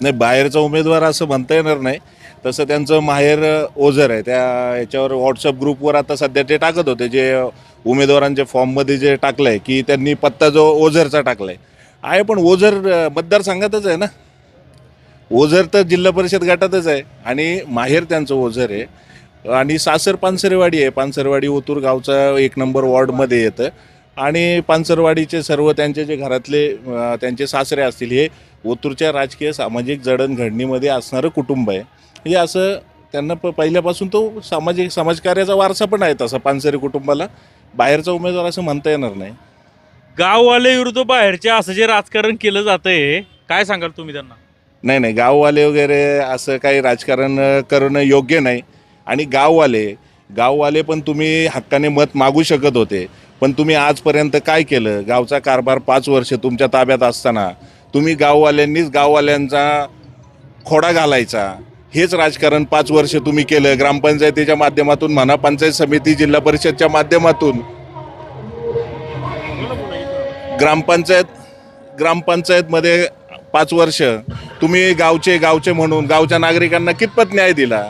नाही बाहेरचा उमेदवार असं म्हणता येणार नाही. तसं त्यांचं माहेर ओझर आहे. त्या याच्यावर व्हॉट्सअप ग्रुपवर आता सध्या ते टाकत होते जे उमेदवारांच्या फॉर्ममध्ये जे टाकलं आहे की त्यांनी पत्ता जो ओझरचा टाकला आहे आहे पण ओझर मतदार मतदारसंघातच आहे ना? ओझर तर जिल्हा परिषद गटातच आहे आणि माहेर त्यांचं ओझर आहे. आणि सासर पानसरेवाडी आहे. पानसरवाडी ओतूर गावचा एक नंबर वॉर्डमध्ये येतं. आणि पानसरवाडीचे सर्व त्यांचे जे घरातले त्यांचे सासरे असतील हे ओतूरच्या राजकीय सामाजिक जडणघडणीमध्ये असणारं कुटुंब आहे. म्हणजे असं त्यांना प पहिल्यापासून तो सामाजिक समाजकार्याचा वारसा पण आहे तसा पानसरे कुटुंबाला. बाहेरचा उमेदवार असं म्हणता येणार नाही. गाववाले विरुद्ध बाहेरचे असं जे राजकारण केलं जातंय काय सांगाल तुम्ही त्यांना? नाही नाही गाववाले वगैरे असं काही राजकारण करणं योग्य नाही. आणि गाववाले गाववाले पण तुम्ही हक्काने मत मागू शकत होते. पण तुम्ही आजपर्यंत काय केलं? गावचा कारभार पाच वर्ष तुमच्या ताब्यात असताना तुम्ही गाववाल्यांनीच गाववाल्यांचा खोडा घालायचा. हेच राजकारण पाच वर्ष तुम्ही केलं. ग्रामपंचायतीच्या माध्यमातून म्हणा पंचायत समिती जिल्हा परिषदच्या माध्यमातून. ग्रामपंचायत ग्रामपंचायतमध्ये पाच वर्ष तुम्ही गावचे गावचे म्हणून गावच्या नागरिकांना कितपत न्याय दिला?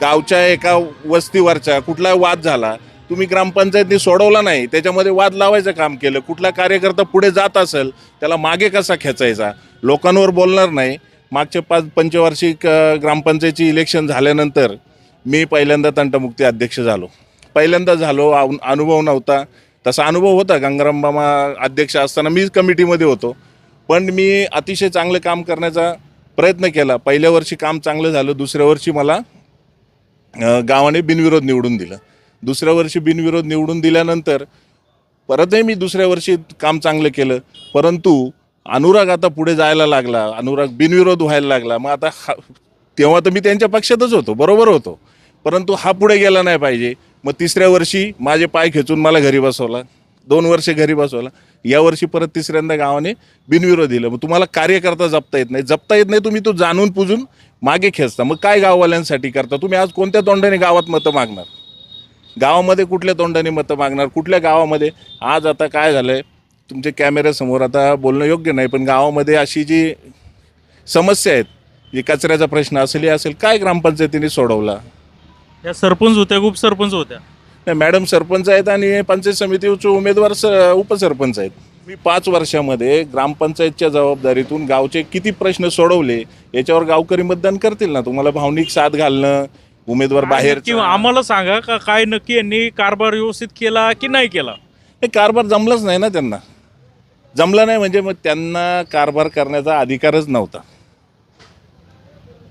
गावच्या एका वस्तीवरचा कुठला वाद झाला? तुम्ही ग्रामपंचायतनी सोडवला नाही त्याच्यामध्ये वाद लावायचं काम केलं कुठला कार्यकर्ता पुढे जात असेल त्याला मागे कसा खेचायचा? लोकांवर बोलणार नाही. मागचे पाच पंचवार्षिक ग्रामपंचायतची इलेक्शन झाल्यानंतर मी पहिल्यांदा तंटमुक्ती अध्यक्ष झालो. पहिल्यांदा झालो अनुभव नव्हता. तसा अनुभव होता गंगारामबामा अध्यक्ष असताना मी कमिटीमध्ये होतो. पण मी अतिशय चांगलं काम करण्याचा प्रयत्न केला. पहिल्या वर्षी काम चांगलं झालं दुसऱ्या वर्षी मला गावाने बिनविरोध निवडून दिलं. दुसऱ्या वर्षी बिनविरोध निवडून दिल्यानंतर परतही मी दुसऱ्या वर्षी काम चांगलं केलं. परंतु अनुराग आता पुढे जायला लागला. अनुराग बिनविरोध व्हायला लागला. मग आता हा तेव्हा तर मी त्यांच्या पक्षातच होतो. बरोबर होतो. परंतु हा पुढे गेला नाही पाहिजे. मग तिसऱ्या वर्षी माझे पाय खेचून मला घरी बसवला. दोन वर्षे घरी बसवला. या वर्षी परत तिसऱ्यांदा गावाने बिनविरोध दिलं. मग तुम्हाला कार्यकर्ता जपता येत नाही. जपता येत नाही तुम्ही तो जाणून पुजून मागे खेचता. मग काय गाववाल्यांसाठी करता? तुम्ही आज कोणत्या तोंडाने गावात मतं मागणार? गावामध्ये कुठल्या तोंडाने मतं मागणार? कुठल्या गावामध्ये? आज आता काय झालं आहे तुमच्या कॅमेऱ्यासमोर आता बोलणं योग्य नाही पण गावामध्ये अशी जी समस्या आहेत जी कचऱ्याचा प्रश्न असेल असेल काय ग्रामपंचायतीने सोडवला? या सरपंच होत्या उपसरपंच होत्या. नाही मॅडम सरपंच आहेत आणि पंचायत समितीचे उमेदवार स उपसरपंच आहेत. मी पाच वर्षामध्ये ग्रामपंचायतच्या जबाबदारीतून गावचे किती प्रश्न सोडवले याच्यावर गावकरी मतदान करतील ना? तुम्हाला भावनिक साथ घालणं उमेदवार बाहेर किंवा आम्हाला सांगा का काय नक्की यांनी कारभार व्यवस्थित केला की नाही केला? हे कारभार जमलाच नाही ना त्यांना. जमला नाही म्हणजे मग त्यांना कारभार करण्याचा अधिकारच नव्हता.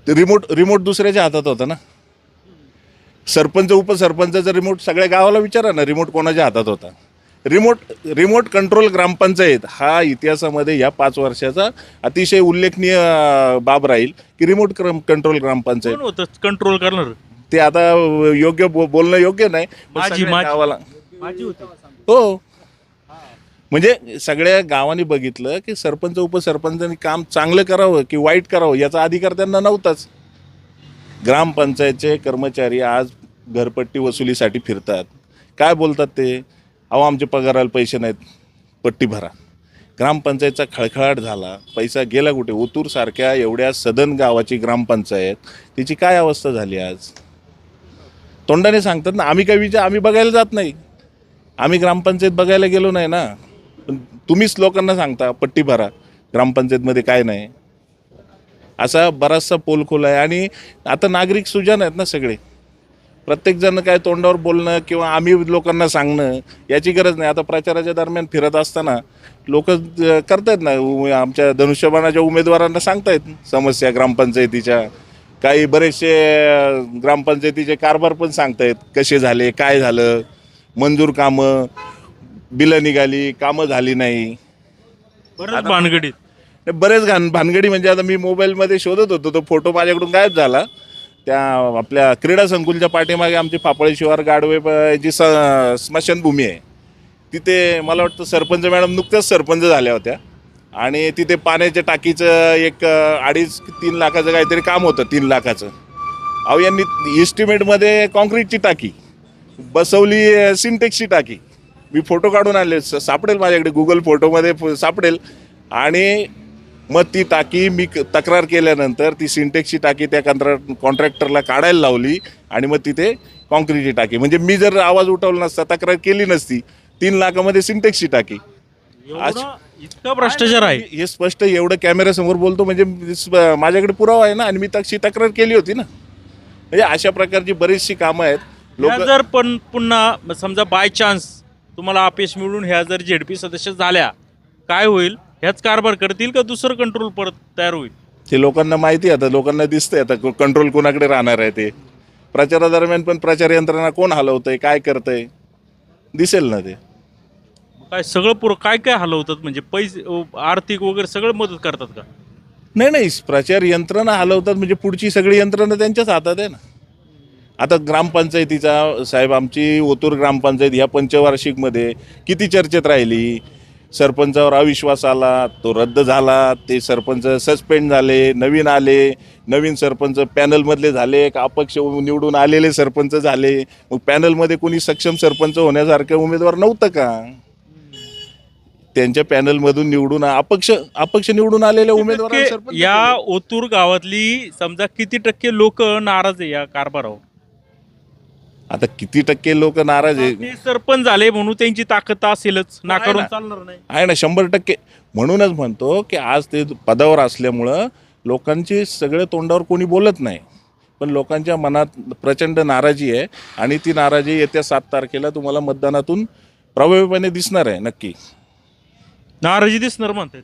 ते रिमोट रिमोट दुसऱ्याच्या हातात होता ना. सरपंच उपसरपंचाचा रिमोट सगळ्या गावाला विचारा ना रिमोट कोणाच्या हातात होता? रिमोट रिमोट कंट्रोल ग्रामपंचायत हा इतिहासामध्ये या पाच वर्षाचा अतिशय उल्लेखनीय बाब राहील की रिमोट कंट्रोल ग्रामपंचायत. होतं? कंट्रोल करणार. ते आता योग्य बो- बोलणं योग्य नाही पण माझी- सगळ्या माझी- गावाला माझी होती. हो. म्हणजे सगळ्या गावांनी बघितलं की सरपंच उपसरपंचांनी काम चांगलं करावं की वाईट करावं याचा अधिकार त्यांना नव्हताच. ग्रामपंचायतचे कर्मचारी आज घरपट्टी वसुलीसाठी फिरतात. काय बोलतात ते? अहो आमच्या पगाराला पैसे नाहीत. पट्टी भरा. ग्रामपंचायतचा खळखळाट झाला. पैसा गेला कुठे? ओतूरसारख्या एवढ्या सदन गावाची ग्रामपंचायत. तिची काय अवस्था झाली आज? तोंडाने सांगतात ना आम्ही काय विचार आम्ही बघायला जात नाही. आम्ही ग्रामपंचायत बघायला गेलो नाही ना. पण तुम्हीच लोकांना सांगता पट्टी भरा. ग्रामपंचायतमध्ये काय नाही. असा बराचसा पोलखोल आहे. आणि आता नागरिक सुजान आहेत ना सगळे. प्रत्येकजण काय तोंडावर बोलणं किंवा आम्ही लोकांना सांगणं याची गरज नाही. आता प्रचाराच्या दरम्यान फिरत असताना लोक करतायत ना आमच्या धनुष्यबाणाच्या उमेदवारांना सांगतायत समस्या ग्रामपंचायतीच्या. काही बरेचसे ग्रामपंचायतीचे कारभार पण सांगतायत कसे झाले काय झालं मंजूर कामं बिलं निघाली कामं झाली नाही. बरंच भानगडीत. बरेच घाण भानगडी म्हणजे आता मी मोबाईलमध्ये शोधत होतो तो फोटो माझ्याकडून गायब झाला. त्या आपल्या क्रीडा संकुलच्या पाठीमागे आमची फापळे शिवार गाडवे प- जी स स्मशानभूमी आहे तिथे मला वाटतं सरपंच मॅडम नुकत्याच सरपंच झाल्या होत्या. आणि तिथे पाण्याच्या टाकीचं एक अडीच तीन लाखाचं काहीतरी काम होतं तीन लाखाचं. अहो यांनी इस्टिमेटमध्ये कॉन्क्रीटची टाकी बसवली सिंटेक्सची टाकी. मी फोटो काढून आणले स- सापडेल माझ्याकडे गुगल फोटोमध्ये सापडेल. आणि मग ती टाकी मी तक्रार केल्यानंतर ती सिंटेक्सची टाकी त्या कंत्रा कॉन्ट्रॅक्टरला काढायला लावली आणि मग तिथे कॉन्क्रीटची टाकी. म्हणजे मी जर आवाज उठवला नसता तक्रार केली नसती तीन लाखामध्ये सिंटेक्सची टाकी. इतका भ्रष्टाचार आहे. हे स्पष्ट एवढं कॅमेऱ्यासमोर बोलतो म्हणजे माझ्याकडे पुरावा आहे ना आणि मी तशी तक्रार केली होती ना. म्हणजे अशा प्रकारची बरीचशी कामं आहेत. लोक जर पण पुन्हा समजा बाय चान्स तुम्हाला अपयश मिळून ह्या जर झेडपी सदस्य झाल्या काय होईल? ह्याच कारभार करतील का दुसरं कंट्रोल परत तयार होईल? ते लोकांना माहिती आता लोकांना दिसतंय आता कंट्रोल कोणाकडे राहणार आहे ते? प्रचारादरम्यान पण प्रचार यंत्रणा कोण हलवतंय काय करतंय? दिसेल ना ते. काय सगळं पुरं काय काय हलवतात? म्हणजे पैसे आर्थिक वगैरे सगळं मदत करतात का? नाही नाही प्रचार यंत्रणा हलवतात म्हणजे पुढची सगळी यंत्रणा त्यांच्याच हातात आहे ना. आता ग्रामपंचायतीचा साहेब आमची ओतूर ग्रामपंचायत ह्या पंचवार्षिकमध्ये किती चर्चेत राहिली? सरपंचावर अविश्वास आला तो रद्द झाला ते सरपंच सस्पेंड झाले नवीन आले नवीन सरपंच पॅनलमधले झाले का अपक्ष निवडून आलेले सरपंच झाले. मग पॅनलमध्ये कोणी सक्षम सरपंच होण्यासारखं उमेदवार नव्हतं का? त्यांच्या पॅनलमधून निवडून अपक्ष अपक्ष निवडून आलेल्या उमेदवार या ओतूर गावातली समजा किती टक्के लोक नाराज आहे या कारभारावर? आता किती टक्के लोक नाराज आहे? ते सरपंच झाले म्हणून त्यांची ताकद असेलच. नाकारून. चालणार नाही. आहे ना शंभर टक्के. म्हणूनच म्हणतो की आज ते पदावर असल्यामुळं लोकांची सगळे तोंडावर कोणी बोलत नाही. पण लोकांच्या मनात प्रचंड नाराजी आहे आणि ती नाराजी येत्या सात तारखेला तुम्हाला मतदानातून प्रभावीपणे दिसणार आहे नक्की. नाराजी दिसणार म्हणतात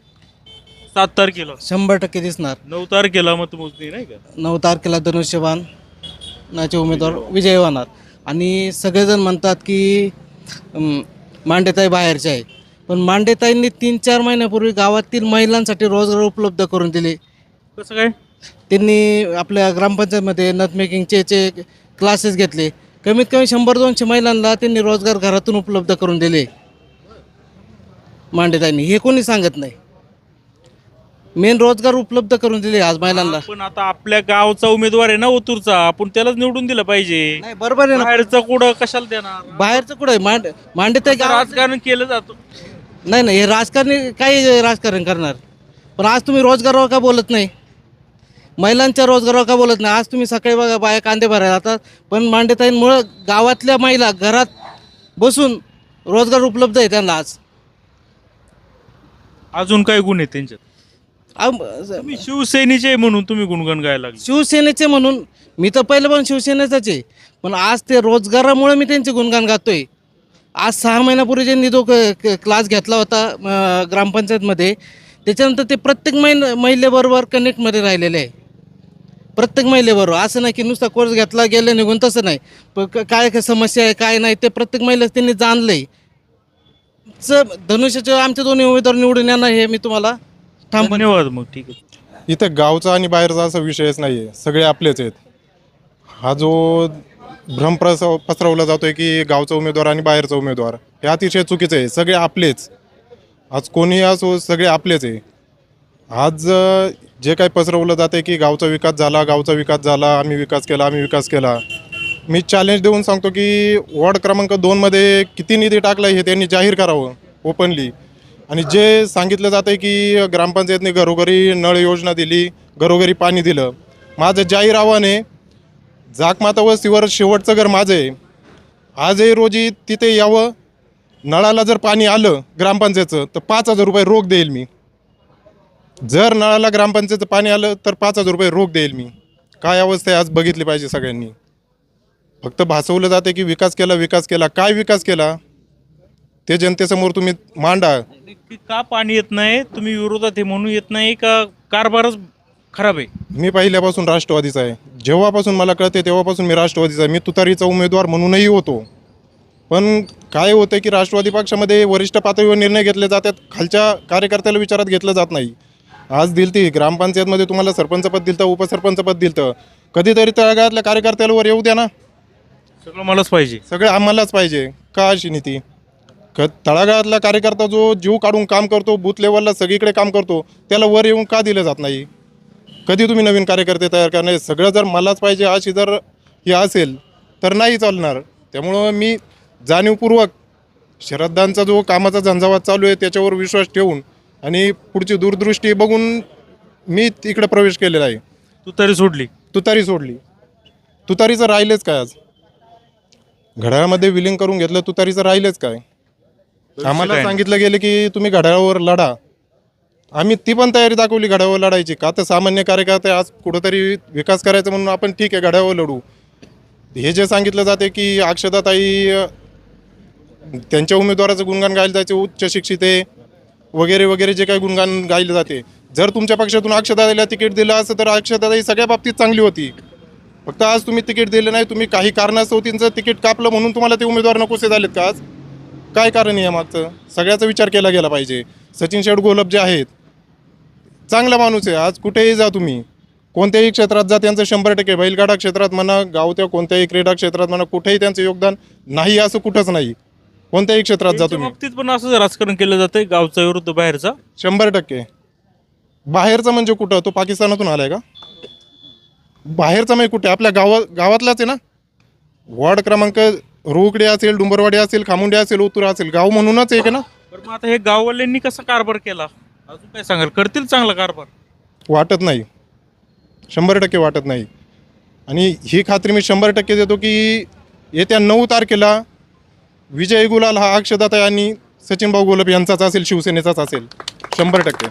सात तारखेला. शंभर टक्के दिसणार. नऊ तारखेला मतमोजणी नाही का? नऊ तारखेला धनुष्यबाण नाचे उमेदवार विजय होणार. आणि सगळेजण म्हणतात की अम, मांडेताई बाहेरचे आहे पण मांडेताईंनी तीन चार महिन्यापूर्वी गावातील महिलांसाठी रोजगार उपलब्ध करून दिले. कसं काय? त्यांनी आपल्या ग्रामपंचायतमध्ये नटमेकिंगचे चे क्लासेस घेतले. कमीत कमी शंभर दोनशे महिलांना त्यांनी रोजगार घरातून उपलब्ध करून दिले. मांडेताईंनी. हे कोणी सांगत नाही. मेन रोजगार उपलब्ध करून दिले आज महिलांना. पण आता आपल्या गावचा उमेदवार आहे ना ओतूरचा आपण त्यालाच निवडून दिलं पाहिजे. नाही बरोबर आहे ना. बाहेरचं कुठं कशाला देणार? बाहेरचं कुठं आहे? मांड मांडे गाव राजकारण केलं जातं. नाही नाही हे राजकारणी काही राजकारण करणार. पण आज तुम्ही रोजगारावर का बोलत नाही? महिलांच्या रोजगारावर का बोलत नाही? आज तुम्ही सकाळी बघा बाया कांदे भरायला जातात. पण मांडेताईंमुळं गावातल्या महिला घरात बसून रोजगार उपलब्ध आहे त्यांना आज. अजून काय गुण आहेत त्यांच्यात? आम- तुम्ही शिवसेनेचे म्हणून तुम्ही गुणगान गायला लागले. शिवसेनेचे म्हणून मी तर पहिलं पण शिवसेनेचाच आहे. पण आज ते रोजगारामुळे मी त्यांचे गुणगान गातोय. आज सहा महिन्यापूर्वी ज्यांनी जो क- क- क्लास घेतला होता अं, ग्रामपंचायतमध्ये त्याच्यानंतर ते प्रत्येक महिला महिलेबरोबर कनेक्टमध्ये राहिलेले आहे. प्रत्येक महिलेबरोबर. असं नाही की नुसता कोर्स घेतला गेलं निघून तसं नाही. प क- काय काय समस्या आहे काय नाही ते प्रत्येक महिलेच त्यांनी जाणलं आहे च धनुष्याचे आमचे दोन्ही उमेदवार निवडून येणार हे मी तुम्हाला धन्यवाद मग ठीक आहे. इथं गावचा आणि बाहेरचा असा विषयच नाही आहे सगळे आपलेच आहेत. हा जो भ्रम प्रस पसरवला जातो आहे की गावचा उमेदवार आणि बाहेरचा उमेदवार हे अतिशय चुकीचं आहे. सगळे आपलेच. आज कोणी असो सगळे आपलेच आहे. आज अ, जे काही पसरवलं जातं आहे की गावचा विकास झाला गावचा विकास झाला आम्ही विकास केला आम्ही विकास केला. मी चॅलेंज देऊन सांगतो की वॉर्ड क्रमांक दोनमध्ये किती निधी टाकला हे त्यांनी जाहीर करावं ओपनली आणि जे सांगितलं जातं आहे की ग्रामपंचायतने घरोघरी नळ योजना दिली घरोघरी पाणी दिलं. माझं जाहीर आव्हान आहे जाकमाता वस्तीवर शेवटचं घर माझं आहे. आजही रोजी तिथे यावं. नळाला जर पाणी आलं ग्रामपंचायतचं तर पाच हजार रुपये रोख देईल मी. जर नळाला ग्रामपंचायतचं पाणी आलं तर पाच हजार रुपये रोख देईल मी. काय अवस्था आहे आज बघितली पाहिजे सगळ्यांनी. फक्त भासवलं जाते की विकास केला विकास केला. काय विकास केला? ते जनतेसमोर तुम्ही मांडा. का पाणी येत नाही? तुम्ही विरोधात आहे म्हणून येत नाही का? कारभारच खराब आहे. मी पहिल्यापासून राष्ट्रवादीचा आहे. जेव्हापासून मला कळते तेव्हापासून मी राष्ट्रवादीचा आहे. मी तुतारीचा उमेदवार म्हणूनही होतो. पण काय होतं की राष्ट्रवादी पक्षामध्ये वरिष्ठ पातळीवर निर्णय घेतले जातात खालच्या कार्यकर्त्याला विचारात घेतलं जात नाही. आज दिलती ग्रामपंचायतमध्ये तुम्हाला सरपंच पद दिलतं उपसरपंच पद दिलतं. कधीतरी तळागाळातल्या कार्यकर्त्याला येऊ द्या ना. सगळं मलाच पाहिजे. सगळे आम्हालाच पाहिजे. का अशी नीती? क तळागाळातला कार्यकर्ता जो जीव काढून काम करतो बूथ लेवलला सगळीकडे काम करतो त्याला वर येऊन का दिलं जात नाही? कधी तुम्ही नवीन कार्यकर्ते तयार करणार? सगळं जर मलाच पाहिजे अशी जर हे असेल तर नाही चालणार. त्यामुळं मी जाणीवपूर्वक श्रद्धांचा जो कामाचा झंझावात चालू आहे त्याच्यावर विश्वास ठेवून आणि पुढची दूरदृष्टी बघून मी तिकडे प्रवेश केलेला आहे. तू तरी सोडली. तुतारी सोडली. तुतारीचं राहिलेच काय आज? घड्याळामध्ये विलीन करून घेतलं तुतारीचं राहिलेच काय? आम्हाला? सांगितलं गेलं की तुम्ही घड्याळावर लढा. आम्ही ती पण तयारी दाखवली घड्यावर लढायची. का तर सामान्य कार्यकर्ते आज कुठंतरी विकास करायचा म्हणून आपण ठीक आहे घड्यावर लढू. हे जे सांगितलं जाते की अक्षताताई अ, त्यांच्या उमेदवाराचं गुणगान गायलं जायचे उच्च शिक्षित आहे वगैरे वगैरे जे काही गुणगान गायले जाते. जर तुमच्या पक्षातून अक्षताताईला तिकीट दिलं असतं तर अक्षताताई सगळ्या बाबतीत चांगली होती. फक्त आज तुम्ही तिकीट दिलं नाही तुम्ही काही कारणास्तव त्यांचं तिकीट कापलं म्हणून तुम्हाला ते उमेदवार नकोसे झालेत का आज? काय कारण आहे यामागचं सगळ्याचा विचार केला गेला पाहिजे. सचिन शेठ गोलब जे आहेत चांगला माणूस आहे. आज कुठेही जा तुम्ही. कोणत्याही क्षेत्रात जा त्यांचं शंभर टक्के. बैलगाडा क्षेत्रात म्हणा गावत्या कोणत्याही क्रीडा क्षेत्रात म्हणा कुठेही त्यांचं योगदान नाही असं कुठंच नाही. कोणत्याही क्षेत्रात जा तुम्ही. बाबतीत पण असं राजकारण केलं जातंय गावचा विरुद्ध बाहेरचा. शंभर टक्के. बाहेरचा म्हणजे कुठं? तो पाकिस्तानातून आलाय का? बाहेरचा म्हणजे कुठे? आपल्या गावा गावातलाच आहे ना? वॉर्ड क्रमांक रोकडे असेल डुंबरवाडी असेल खामुंडे असेल ओतूर असेल गाव म्हणूनच एक ना. बरं मग आता हे गाववाल्यांनी कसा कारभार केला? अजून काय सांगाल? करतील चांगला कारभार? वाटत नाही. शंभर टक्के वाटत नाही. आणि ही खात्री मी शंभर टक्के देतो की येत्या नऊ तारखेला विजय गुलाल हा अक्षदाता आणि सचिन भाऊ गोलप यांचाच असेल शिवसेनेचाच असेल. शंभर टक्के.